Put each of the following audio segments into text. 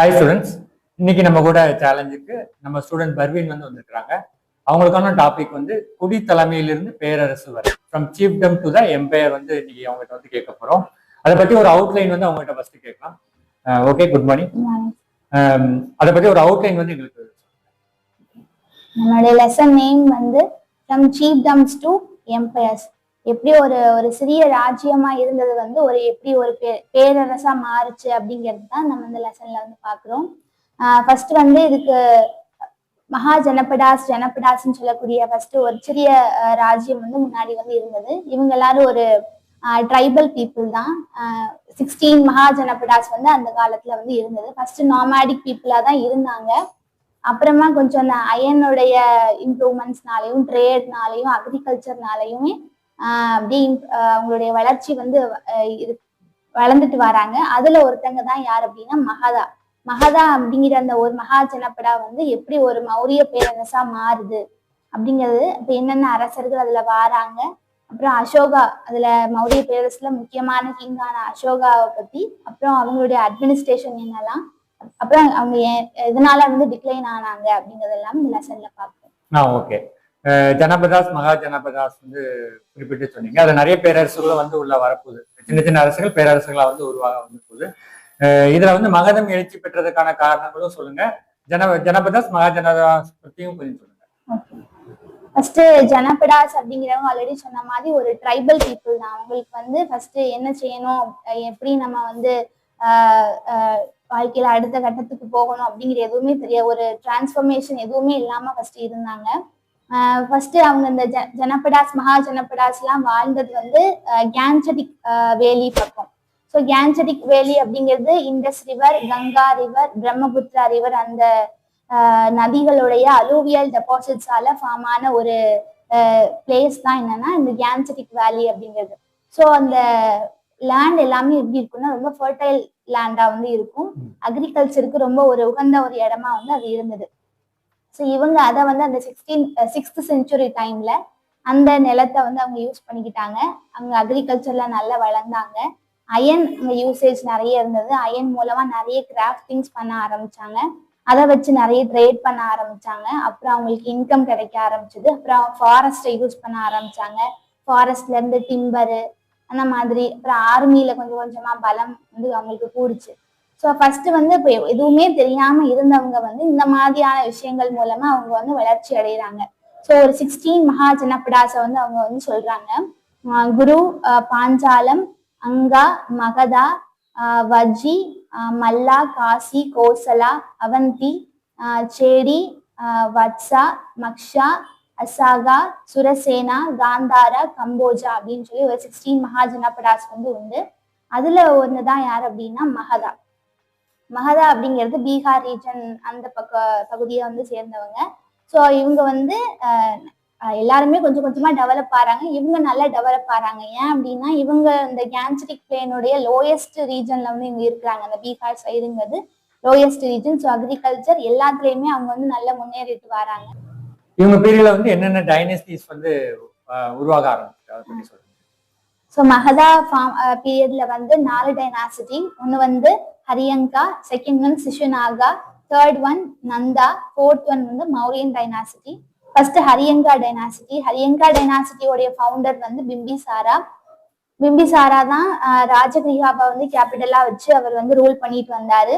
Hi students இன்னைக்கு நம்ம கூட சேலஞ்சுக்கு நம்ம ஸ்டூடெண்ட் பர்வீன் வந்து வந்திருக்கிறாங்க. அவங்களுக்கான டாபிக் வந்து குடி தலைமையிலிருந்து பேரரசு வரை from chiefdom to the empire வந்து இன்னைக்கு அவங்ககிட்ட வந்து கேட்க போறோம். அதை பத்தி ஒரு அவுட்லைன் வந்து அவங்ககிட்ட ஃபர்ஸ்ட் கேட்கலாம். ஓகே குட் மார்னிங் அதை பத்தி ஒரு அவுட்லைன் வந்து எங்களுக்கு நம்மளுடைய லெசன் நேம் வந்து ஃப்ரம் சீப்டம்ஸ் டு எம்பையர்ஸ் எப்படி ஒரு ஒரு சிறிய ராஜ்யமா இருந்தது வந்து ஒரு எப்படி ஒரு பே பேரரசா மாறுச்சு அப்படிங்கிறது தான் நம்ம இந்த லெசன்ல வந்து பாக்குறோம் ஃபர்ஸ்ட் வந்து இதுக்கு மகா ஜனபடாஸ் ஜனபடாஸ்ன்னு சொல்லக்கூடிய ஃபர்ஸ்ட் ஒரு சிறிய ராஜ்யம் வந்து முன்னாடி வந்து இருந்தது. இவங்க எல்லாரும் ஒரு ட்ரைபல் பீப்புள் தான். சிக்ஸ்டீன் மகா ஜனபடாஸ் வந்து அந்த காலத்துல வந்து இருந்தது. ஃபர்ஸ்ட் நாமாடிக் பீப்புளா தான் இருந்தாங்க. அப்புறமா கொஞ்சம் அந்த அயனுடைய இம்ப்ரூவ்மெண்ட்ஸ்னாலையும் ட்ரேட்னாலையும் அக்ரிகல்ச்சர்னாலையுமே அப்படியே அவங்களுடைய வளர்ச்சி வந்து இது வளர்ந்துட்டு வராங்க. அதுல ஒருத்தங்க தான் யார் அப்படின்னா மகதா. மகதா அப்படிங்கிற அந்த ஒரு மகா ஜனப்படா வந்து எப்படி ஒரு மௌரிய பேரரசா மாறுது அப்படிங்கிறது இப்ப என்னென்ன அரசர்கள் அதுல வாராங்க அப்புறம் அசோகா அதுல மௌரிய பேரரசுல முக்கியமான கிங்கான அசோகாவை பத்தி அப்புறம் அவங்களுடைய அட்மினிஸ்ட்ரேஷன் என்னெல்லாம் அப்புறம் அவங்க எதனால வந்து டிக்ளைன் ஆனாங்க அப்படிங்கறதெல்லாம் இந்த லெசன்ல பார்ப்போம். ஓகே ஜனபதாஸ் மகா ஜனபதாஸ் வந்து குறிப்பிட்டு சொன்னீங்க. அதுல நிறைய பேரரசுகளும் வந்து உள்ள வரப்போகுது. சின்ன சின்ன அரசுகள் பேரரசுகளா வந்து உருவாக வந்து போகுது அஹ் இதுல வந்து மகதம் எழுச்சி பெற்றதுக்கான காரணங்களும் சொல்லுங்க. ஜன ஜனபதாஸ் மகா ஜனபதாஸ் பத்தியும் கொஞ்சம் சொல்லுங்க. ஃபர்ஸ்ட் ஜனபடாஸ் அப்படிங்கிறவங்க ஆல்ரெடி சொன்ன மாதிரி ஒரு ட்ரைபல் பீப்புள் தான். அவங்களுக்கு வந்து ஃபர்ஸ்ட் என்ன செய்யணும்? எப்படி நம்ம வந்து ஆஹ் ஆஹ் வாழ்க்கையில அடுத்த கட்டத்துக்கு போகணும் அப்படிங்கிற எதுவுமே தெரியாது. ஒரு டிரான்ஸ்ஃபர்மேஷன் எதுவுமே இல்லாம ஃபர்ஸ்ட் இருந்தாங்க. ஃபர்ஸ்ட் அவங்க இந்த ஜனபடாஸ் மகா ஜனபடாஸ் எல்லாம் வாழ்ந்தது வந்து கேன்சடிக் வேலி பக்கம். ஸோ கேன்சடிக் வேலி அப்படிங்கிறது Indus river Ganga river Brahmaputra river அந்த நதிகளுடைய அலூவியல் டெபாசிட்ஸால ஃபார்ம் ஆன ஒரு பிளேஸ் தான் என்னன்னா இந்த கேன்சடிக் வேலி அப்படிங்கிறது. ஸோ அந்த லேண்ட் எல்லாமே எப்படி இருக்கும்னா ரொம்ப ஃபர்டைல் லேண்டா வந்து இருக்கும். அக்ரிகல்ச்சருக்கு ரொம்ப ஒரு உகந்த ஒரு இடமா வந்து அது இருந்தது. ஸோ இவங்க அதை வந்து அந்த சிக்ஸ்டீன் சிக்ஸ்த் செஞ்சுரி டைம்ல அந்த நிலத்தை வந்து அவங்க யூஸ் பண்ணிக்கிட்டாங்க. அவங்க அக்ரிகல்ச்சர்ல நல்லா வளர்ந்தாங்க. அயன் யூசேஜ் நிறைய இருந்தது. அயன் மூலமா நிறைய கிராஃப்டிங்ஸ் பண்ண ஆரம்பிச்சாங்க. அதை வச்சு நிறைய ட்ரேட் பண்ண ஆரம்பிச்சாங்க. அப்புறம் அவங்களுக்கு இன்கம் கிடைக்க ஆரம்பிச்சது. அப்புறம் ஃபாரஸ்ட்டை யூஸ் பண்ண ஆரம்பிச்சாங்க. ஃபாரஸ்ட்ல இருந்து டிம்பரு அந்த மாதிரி. அப்புறம் ஆர்மியில கொஞ்சம் கொஞ்சமா பலம் வந்து அவங்களுக்கு கூடுச்சு. ஸோ ஃபர்ஸ்ட் வந்து இப்போ எதுவுமே தெரியாம இருந்தவங்க வந்து இந்த மாதிரியான விஷயங்கள் மூலமா அவங்க வந்து வளர்ச்சி அடைகிறாங்க. ஸோ ஒரு சிக்ஸ்டீன் மகா வந்து அவங்க வந்து சொல்றாங்க. குரு பாஞ்சாலம் அங்கா மகதா வஜி மல்லா காசி கோசலா அவந்தி சேடி வட்சா மக்ஷா அசாகா சுரசேனா காந்தாரா கம்போஜா அப்படின்னு சொல்லி ஒரு சிக்ஸ்டீன் மகாஜனபடாஸ் வந்து உண்டு. அதுல தான் யார் அப்படின்னா மகதா. மகதா அப்படிங்கிறது பீகார் ரீஜன் அந்த பக்க பகுதியை வந்து சேர்ந்தவங்க. ஸோ இவங்க வந்து எல்லாருமே கொஞ்சம் கொஞ்சமா டெவலப் ஆறாங்க. இவங்க நல்லா டெவலப் ஆறாங்க. ஏன் அப்படின்னா இவங்க இந்த கேன்சரிக் பிளேனுடைய லோயஸ்ட் ரீஜன்ல வந்து இவங்க இருக்கிறாங்க. அந்த பீகார் சைடுங்கிறது லோயஸ்ட் ரீஜன் ஸோ அக்ரிகல்ச்சர் எல்லாத்துலயுமே அவங்க வந்து நல்லா முன்னேறிட்டு வராங்க. இவங்க பீரியட்ல வந்து என்னென்ன டைனஸ்டிஸ் வந்து உருவாக ஆரம்பிச்சு ஸோ மகதா ஃபார்ம் பீரியட்ல வந்து நாலு டைனாசிட்டி ஒன்று வந்து Haryanka second one Shishunaga third one Nanda fourth one வந்து Mauryan dynasty first Haryanka dynasty Haryanka டைனாசிட்டியோடைய ஃபவுண்டர் வந்து பிம்பிசாரா பிம்பிசாரா தான் ராஜகிரிஹாபா வந்து கேபிட்டலா வச்சு அவர் வந்து ரூல் பண்ணிட்டு வந்தாரு.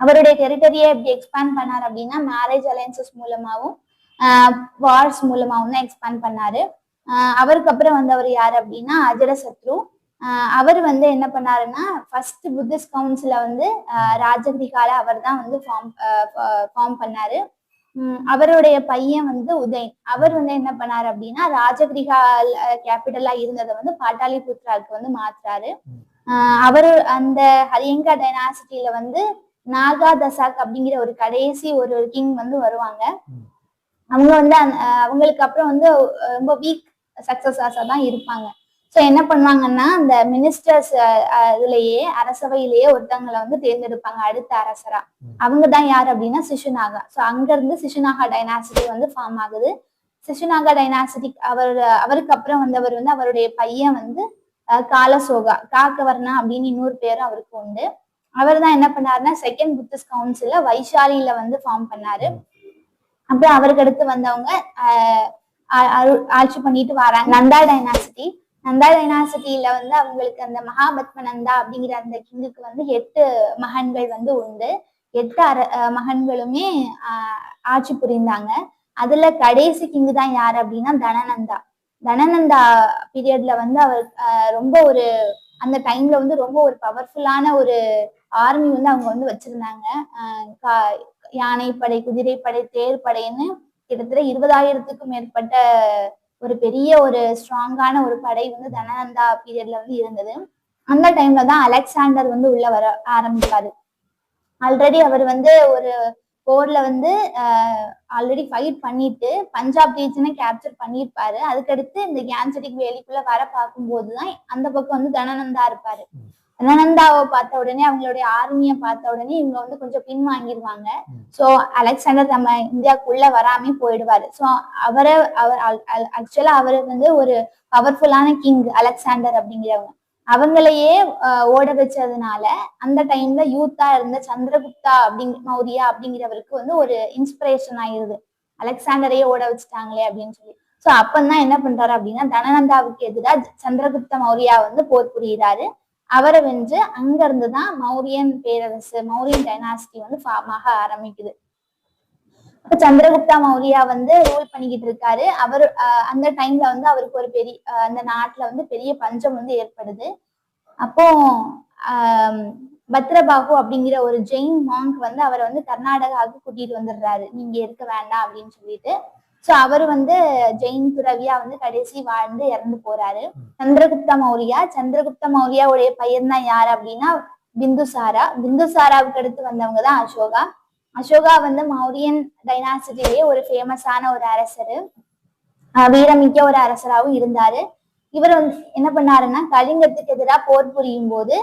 அவருடைய டெரிட்டரியை எப்படி எக்ஸ்பேண்ட் பண்ணார் அப்படின்னா மேரேஜ் அலையன்சஸ் மூலமாகவும் வார்ஸ் மூலமாகவும் தான் எக்ஸ்பேண்ட் பண்ணாரு. அவருக்கு அப்புறம் வந்தவர் யார் அப்படின்னா அஜரசத்ரு. அவர் வந்து என்ன பண்ணாருன்னா ஃபர்ஸ்ட் புத்திஸ்ட் கவுன்சில வந்து ராஜகிரிகால அவர் தான் வந்து ஃபார்ம் ஃபார்ம் பண்ணாரு. அவருடைய பையன் வந்து உதயன். அவர் வந்து என்ன பண்ணாரு அப்படின்னா ராஜகிரிகால் கேபிட்டலா இருந்ததை வந்து பாட்டாளிபுத்ராவுக்கு வந்து மாத்துறாரு. அவரு அந்த ஹரியங்கா டைனாசிட்டியில வந்து நாகா தசாக் அப்படிங்கிற ஒரு கடைசி ஒரு கிங் வந்து வருவாங்க. அவங்க வந்து அவங்களுக்கு அப்புறம் வந்து ரொம்ப வீக் சக்சஸாஸா தான் இருப்பாங்க. ஸோ என்ன பண்ணுவாங்கன்னா அந்த மினிஸ்டர்ஸ் இதுலயே அரசவையிலேயே ஒருத்தவங்களை வந்து தேர்ந்தெடுப்பாங்க அடுத்த அரசரா. அவங்க தான் யார் அப்படின்னா சிசுநாகா. ஸோ அங்க இருந்து சிசுநாகா டைனாசிட்டி வந்து ஃபார்ம் ஆகுது. சிசுநாகா டைனாசிட்டி அவர் அவருக்கு அப்புறம் வந்தவர் வந்து அவருடைய பையன் வந்து காலசோகா. காக்கவர்ணா அப்படின்னு இன்னொரு பேரும் அவருக்கு உண்டு. அவர் தான் என்ன பண்ணாருன்னா செகண்ட் புத்திஸ்ட் கவுன்சில வைஷாலியில வந்து ஃபார்ம் பண்ணாரு. அப்புறம் அவருக்கு அடுத்து வந்தவங்க ஆட்சி பண்ணிட்டு வராங்க. நந்தா டைனாசிட்டி நந்தா டைனாசிட்டியில வந்து அவங்களுக்கு அந்த மகாபத்ம நந்தா அப்படிங்கிற அந்த கிங்குக்கு வந்து எட்டு மகன்கள் வந்து உண்டு. எட்டு அர மகன்களுமே ஆஹ் ஆட்சி புரிந்தாங்க. அதுல கடைசி கிங்கு தான் யாரு அப்படின்னா தனநந்தா. தனநந்தா பீரியட்ல வந்து அவர் ஆஹ் ரொம்ப ஒரு அந்த டைம்ல வந்து ரொம்ப ஒரு பவர்ஃபுல்லான ஒரு ஆர்மி வந்து அவங்க வந்து வச்சிருந்தாங்க. கா- யானைப்படை குதிரைப்படை தேர்ப்படைன்னு கிட்டத்தட்ட இருபதாயிரத்துக்கும் மேற்பட்ட ஒரு பெரிய ஒரு ஸ்ட்ராங்கான ஒரு படை வந்து தனநந்தா பீரியட்ல வந்து இருந்தது. அந்த டைம்ல தான் அலெக்சாண்டர் வந்து உள்ள வர ஆரம்பிப்பாரு. ஆல்ரெடி அவர் வந்து ஒரு போர்ல வந்து ஆல்ரெடி ஃபைட் பண்ணிட்டு பஞ்சாப் ரீஜனை கேப்சர் பண்ணியிருப்பாரு அதுக்கடுத்து இந்த கேன்சடிக் வேலிக்குள்ள வர பார்க்கும்போது தான் அந்த பக்கம் வந்து தனநந்தா இருப்பாரு. தனநந்தாவை பார்த்த உடனே அவங்களுடைய ஆர்மியை பார்த்த உடனே இவங்க வந்து கொஞ்சம் பின்வாங்கிடுவாங்க சோ அலெக்சாண்டர் நம்ம இந்தியாக்குள்ள வராம போயிடுவாரு. சோ அவரை அவர் ஆக்சுவலா அவர் வந்து ஒரு பவர்ஃபுல்லான கிங் அலெக்சாண்டர் அப்படிங்கிறவங்க. அவங்களையே ஓட வச்சதுனால அந்த டைம்ல யூத்தா இருந்த சந்திரகுப்தா அப்படிங்க மௌரியா அப்படிங்கிறவருக்கு வந்து ஒரு இன்ஸ்பிரேஷன் ஆயிருது. அலெக்சாண்டரையே ஓட வச்சுட்டாங்களே அப்படின்னு சொல்லி. சோ அப்பந்தான் என்ன பண்றாரு அப்படின்னா தனநந்தாவுக்கு எதிராக சந்திரகுப்த மௌரியா வந்து போர் புரியுறாரு. அவரை வென்று அங்கிருந்து தான் மௌரியன் பேரரசு மௌரியன் டைனாசிட்டி வந்து ஃபார்ம் ஆக ஆரம்பிக்குது. இப்போ சந்திரகுப்தா மௌரியா வந்து ரூல் பண்ணிக்கிட்டு இருக்காரு. அவர் அந்த டைம்ல வந்து அவருக்கு ஒரு பெரிய அந்த நாட்டுல வந்து பெரிய பஞ்சம் வந்து ஏற்படுது. அப்போ ஆஹ், பத்ரபாகு அப்படிங்கிற ஒரு ஜெயின் மாங்க் வந்து அவரை வந்து கர்நாடகாவுக்கு கூட்டிட்டு வந்துடுறாரு. நீங்க இருக்க வேண்டாம் அப்படின்னு சொல்லிட்டு. சோ அவர் வந்து ஜெயின் துறவியா வந்து கடைசி வாழ்ந்து இறந்து போறாரு. சந்திரகுப்த மௌரியா சந்திரகுப்த மௌரியாவுடைய பையன் தான் யாரு அப்படின்னா பிந்துசாரா பிந்துசாராவுக்கு அடுத்து வந்தவங்க தான் அசோகா. அசோகா வந்து மௌரியன் டைனாசிட்டிலேயே ஒரு ஃபேமஸான ஒரு அரசர். வீரமிக்க ஒரு அரசராகவும் இருந்தாரு. இவர் வந்து என்ன பண்ணாருன்னா கலிங்கத்துக்கு எதிராக போர் புரியும் போது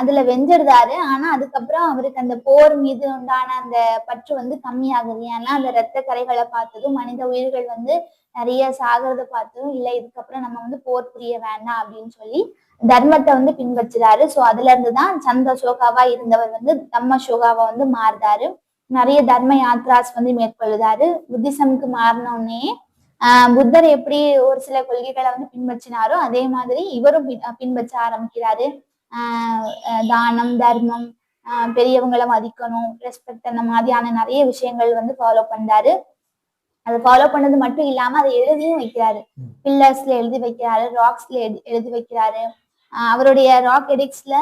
அதுல வெஞ்சிருந்தாரு ஆனா அதுக்கப்புறம் அவருக்கு அந்த போர் மீது உண்டான அந்த பற்று வந்து கம்மியாகுது. ஏன்னா அந்த ரத்த கரைகளை பார்த்ததும் மனித உயிர்கள் வந்து நிறைய சாகிறத பார்த்ததும் இல்ல இதுக்கப்புறம் நம்ம வந்து போர் புரிய வேண்டாம் அப்படின்னு சொல்லி தர்மத்தை வந்து பின்பற்றுறாரு. சோ அதுல இருந்து தான் சோகாவா இருந்தவர் வந்து தம்ம சோகாவா வந்து மாறுதாரு. நிறைய தர்ம யாத்ராஸ் வந்து மேற்கொள்ளுதாரு. புத்திசமுக்கு மாறினோடனே ஆஹ் புத்தர் எப்படி ஒரு சில கொள்கைகளை வந்து பின்பற்றினாரோ அதே மாதிரி இவரும் பின்பற்ற ஆரம்பிக்கிறாரு. தானம் தர்மம் பெரியவங்களை மதிக்கணும் ரெஸ்பெக்ட் அந்த மாதிரியான நிறைய விஷயங்கள் வந்து ஃபாலோ பண்றாரு. அதை ஃபாலோ பண்ணது மட்டும் இல்லாம அதை எழுதியும் வைக்கிறாரு. பில்லர்ஸ்ல எழுதி வைக்கிறாரு ராக்ஸ்ல எழுதி வைக்கிறாரு. அவருடைய ராக் எடிக்ஸ்ல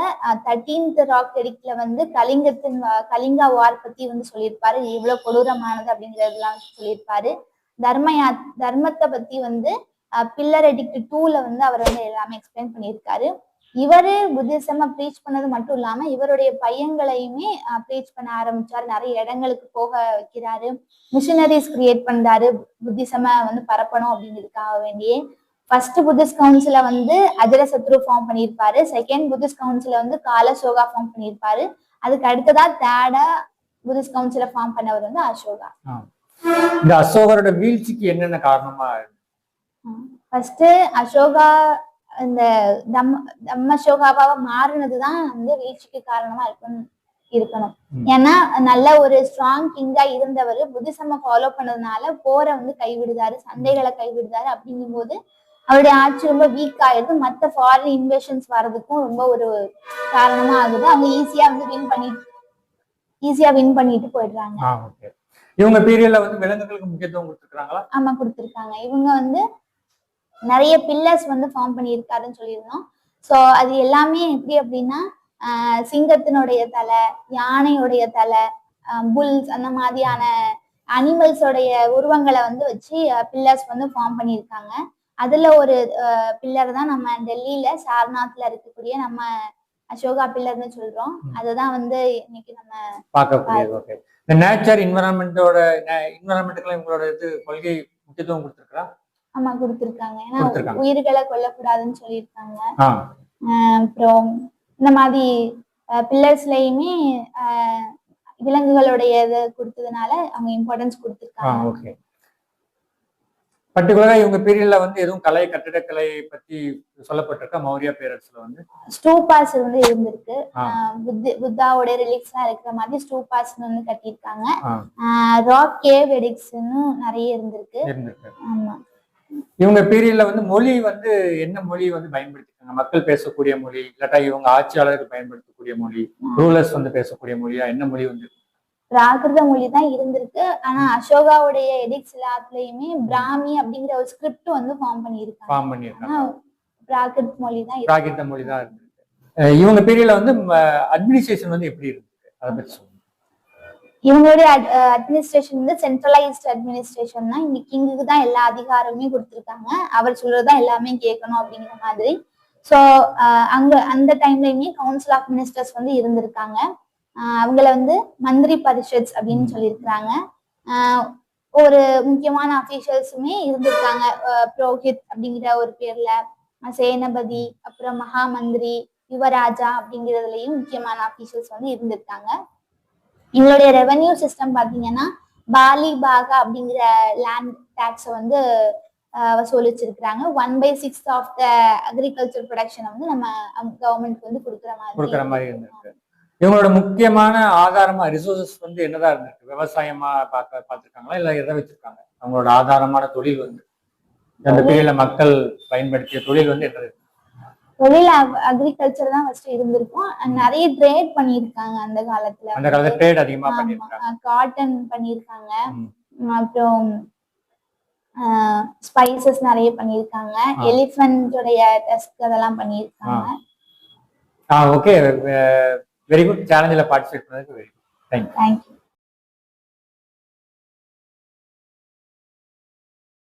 தேர்ட்டீன்த் ராக் எடிக்ட்ல வந்து கலிங்கத்தின் கலிங்கா வார் பத்தி வந்து சொல்லியிருப்பாரு. எவ்வளவு கொடூரமானது அப்படிங்கறதெல்லாம் சொல்லியிருப்பாரு. தர்ம யா- தர்மத்தை பத்தி வந்து பில்லர் எடிக்ட் டூல வந்து அவர் வந்து எல்லாமே எக்ஸ்பிளைன் பண்ணியிருக்காரு. இவரு புத்திசம ப்ரீச் பண்ணது மட்டும் இல்லாம இவருடைய பையன்களையுமே ப்ரீச் பண்ண ஆரம்பிச்சாரு. நிறைய இடங்களுக்கு போக வைக்கிறாரு. மிஷினரிஸ் கிரியேட் பண்றாரு. புத்திசம வந்து பரப்பணும் அப்படிங்கிறதுக்காக வேண்டியே. ஃபர்ஸ்ட் புத்திஸ்ட் கவுன்சில வந்து அஜரசத்ரு ஃபார்ம் பண்ணியிருப்பாரு. செகண்ட் புத்திஸ்ட் கவுன்சில வந்து காலசோகா ஃபார்ம் பண்ணியிருப்பாரு. அதுக்கு அடுத்ததா தேர்டா புத்திஸ்ட் கவுன்சில ஃபார்ம் பண்ணவர் வந்து அசோகா. இந்த அசோகரோட வீழ்ச்சிக்கு என்னென்ன காரணமா? ஃபர்ஸ்ட் அசோகா இந்த தம்ம தம்ம அசோகாவா மாறினதுதான் வந்து வீழ்ச்சிக்கு காரணமா இருக்கணும். இருக்கணும். ஏன்னா நல்ல ஒரு ஸ்ட்ராங் கிங்கா இருந்தவர் புத்திசம ஃபாலோ பண்ணதுனால போரை வந்து கைவிடுதாரு சண்டைகளை கைவிடுதாரு அப்படிங்கும்போது அவருடைய ஆட்சி ரொம்ப வீக் ஆயிடுது மத்த ஃபாரின் இன்வெஷன்ஸ் வர்றதுக்கும் ரொம்ப ஒரு காரணமா ஆகுது. அவங்க ஈஸியா வந்து வின் பண்ணி ஈஸியா வின் பண்ணிட்டு போயிடுறாங்க. இவங்க பீரியட்ல வந்து விலங்குகளுக்கு முக்கியத்துவம் கொடுத்துருக்காங்களா ஆமா கொடுத்துருக்காங்க. இவங்க வந்து நிறைய பில்லர்ஸ் வந்து ஃபார்ம் பண்ணியிருக்காருன்னு சொல்லியிருந்தோம். ஸோ அது எல்லாமே எப்படி அப்படின்னா சிங்கத்தினுடைய தலை யானையுடைய தலை புல்ஸ் அந்த மாதிரியான அனிமல்ஸோடைய உருவங்களை வந்து வச்சு பில்லர்ஸ் வந்து ஃபார்ம் பண்ணியிருக்காங்க. அதுல ஒரு பில்லர் தான் நம்ம டெல்லியில சார்நாத்ல இருக்கக்கூடிய நம்ம அசோகா பில்லர்னு சொல்றோம். அதுதான் வந்து இன்னைக்கு நம்ம பார்க்கக்கூடியது ஓகே இந்த நேச்சர் இன்வரான்மெண்டோட இன்வரான்மெண்ட்டுக்குலாம் இவங்களோட இது கொள்கை முக்கியத்துவம் கொடுத்துருக்கா ஆமா கொடுத்துருக்காங்க. ஏன்னா. உயிர்களை கொல்லக்கூடாதுன்னு சொல்லியிருக்காங்க. அப்புறம் இந்த மாதிரி பில்லர்ஸ்லயுமே விலங்குகளுடைய இது கொடுத்ததுனால அவங்க இம்பார்ட்டன்ஸ் கொடுத்துருக்காங்க. ஓகே பர்டிகுலரா இவங்க பீரியட்ல வந்து எதுவும் கலை கட்டிடக்கலை பத்தி சொல்லப்பட்டிருக்கா? மௌரிய பேரரசுல வந்து? ஸ்டூபாஸ் வந்து இருந்திருக்கு. புத்தி புத்தாவோட ரிலிக்ஸ் இருக்கிற மாதிரி ஸ்டூபாஸ் வந்து கட்டியிருக்காங்க. ராக் கேவ் எடிக்ஸ்னு நிறைய இருந்திருக்கு. இருந்திருக்கு. ஆமா. இவங்க பீரியட்ல வந்து மொழி வந்து என்ன மொழி வந்து பயன்படுத்திருக்காங்க? மக்கள் பேசக்கூடிய மொழி இல்லாட்டா இவங்க ஆட்சியாளர்கள் பயன்படுத்தக்கூடிய மொழி ரூலர்ஸ் வந்து பேசக்கூடிய மொழியா என்ன மொழி வந்து? பிராகிருத மொழி தான் இருந்திருக்கு. ஆனா அசோகாவுடைய எடிக்ஸ் எல்லாத்துலயுமே பிராமி அப்படிங்கிற ஒரு ஸ்கிரிப்ட் வந்து ஃபார்ம் பண்ணியிருக்காங்க. ஃபார்ம் பண்ணியிருக்காங்க. பிராகிருத் மொழி தான். பிராகிருத மொழி தான் இருந்திருக்கு. இவங்க பீரியட்ல வந்து அட்மினிஸ்ட்ரேஷன் வந்து எப்படி இருந்திருக்கு? அதை பத்தி சொல்லுங்க. இவங்களுடைய அட்மினிஸ்ட்ரேஷன் வந்து சென்ட்ரலைஸ்ட் அட்மினிஸ்ட்ரேஷன் தான். இங்க கிங்குக்கு தான் எல்லா அதிகாரமுமே கொடுத்துருக்காங்க. அவர் சொல்றதுதான் எல்லாமே கேட்கணும் அப்படிங்கிற மாதிரி. ஸோ அங்க அந்த டைம்லயுமே கவுன்சில் ஆஃப் மினிஸ்டர்ஸ் வந்து இருந்திருக்காங்க. அவங்கள வந்து மந்திரி பரிஷத் அப்படின்னு சொல்லியிருக்கிறாங்க. ஒரு முக்கியமான அஃபீஷியல்ஸுமே இருந்திருக்காங்க. புரோஹித் அப்படிங்கிற ஒரு பேர்ல சேனபதி அப்புறம் மகாமந்திரி யுவராஜா அப்படிங்கிறதுலயும் முக்கியமான அஃபீஷியல்ஸ் வந்து இருந்திருக்காங்க. எங்களுடைய ரெவென்யூ சிஸ்டம் பாத்தீங்கன்னா பாலி பாகா அப்படிங்கிற லேண்ட் டேக்ஸை வந்து வசூலிச்சிருக்கிறாங்க one by six of the agriculture ப்ரொடக்ஷனை வந்து நம்ம கவர்மெண்ட்க்கு வந்து கொடுக்குற கொடுக்குற மாதிரி மாதிரி இருந்திருக்கு இவங்களோட முக்கியமான ஆதாரமா ரிசோர்சஸ் வந்து என்னதான் இருந்திருக்கு? விவசாயமா பார்க்க பார்த்திருக்காங்களா இல்ல எதை வச்சிருக்காங்க? அவங்களோட ஆதாரமான தொழில் வந்து அந்த பீரியட்ல மக்கள் பயன்படுத்திய தொழில் வந்து என்ன இருக்கு? தொழில் அக்ரிகல்ச்சர் தான் ஃபர்ஸ்ட் இருந்திருக்கும். நிறைய ட்ரேட் பண்ணியிருக்காங்க அந்த காலத்துல. அந்த காலத்துல ட்ரேட் அதிகமா பண்ணிருக்காங்க காட்டன் பண்ணியிருக்காங்க. அப்புறம் ஸ்பைசஸ் நிறைய பண்ணியிருக்காங்க. ஆ. எலிஃபென்டோடைய டெஸ்க் அதெல்லாம் பண்ணியிருக்காங்க. ஆ. ஓகே வெரி குட் சேலஞ்சில் பார்ட்டிசிபேட் பண்ணதுக்கு very good thank you thank you